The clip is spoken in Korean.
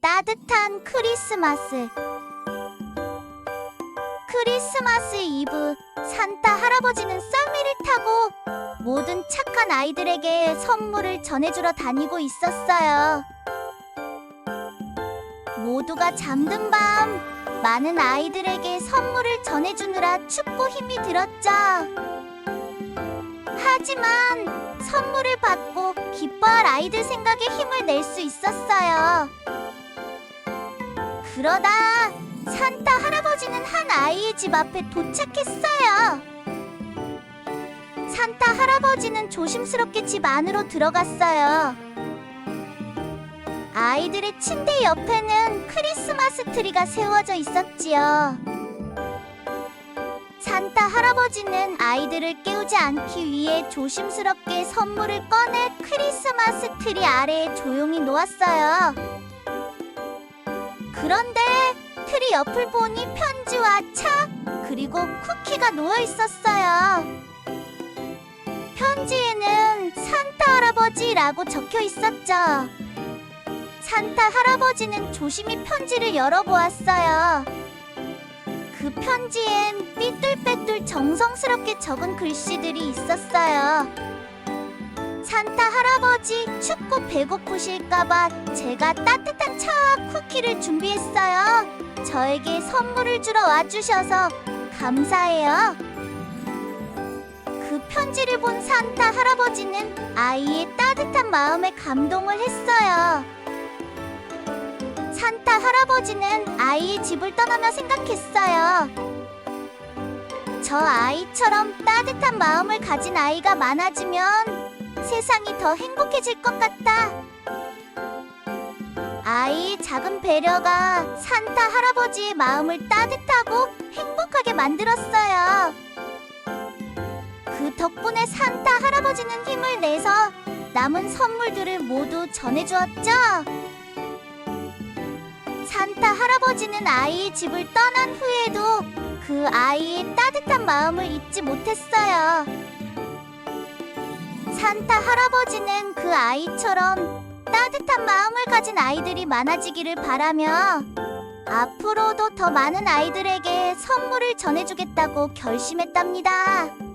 따뜻한 크리스마스. 크리스마스 이브 산타 할아버지는 썰매를 타고 모든 착한 아이들에게 선물을 전해주러 다니고 있었어요. 모두가 잠든 밤 많은 아이들에게 선물을 전해주느라 춥고 힘이 들었죠. 하지만 선물을 받고 기뻐할 아이들 생각에 힘을 낼 수 있었어요. 그러다 산타 할아버지는 한 아이의 집 앞에 도착했어요. 산타 할아버지는 조심스럽게 집 안으로 들어갔어요. 아이들의 침대 옆에는 크리스마스 트리가 세워져 있었지요. 산타 할아버지는 아이들을 깨우지 않기 위해 조심스럽게 선물을 꺼내 크리스마스 트리 아래에 조용히 놓았어요. 그런데 트리 옆을 보니 편지와 차 그리고 쿠키가 놓여 있었어요. 편지에는 산타 할아버지라고 적혀 있었죠. 산타 할아버지는 조심히 편지를 열어보았어요. 그 편지엔 삐뚤빼뚤 정성스럽게 적은 글씨들이 있었어요. 산타 할아버지 춥고 배고프실까봐 제가 따뜻한 차와 쿠키를 준비했어요. 저에게 선물을 주러 와주셔서 감사해요. 그 편지를 본 산타 할아버지는 아이의 따뜻한 마음에 감동을 했어요. 산타 할아버지는 아이의 집을 떠나며 생각했어요. 저 아이처럼 따뜻한 마음을 가진 아이가 많아지면 세상이 더 행복해질 것 같다. 아이의 작은 배려가 산타 할아버지의 마음을 따뜻하고 행복하게 만들었어요. 그 덕분에 산타 할아버지는 힘을 내서 남은 선물들을 모두 전해주었죠. 산타 할아버지는 아이의 집을 떠난 후에도 그 아이의 따뜻한 마음을 잊지 못했어요. 산타 할아버지는 그 아이처럼 따뜻한 마음을 가진 아이들이 많아지기를 바라며 앞으로도 더 많은 아이들에게 선물을 전해주겠다고 결심했답니다.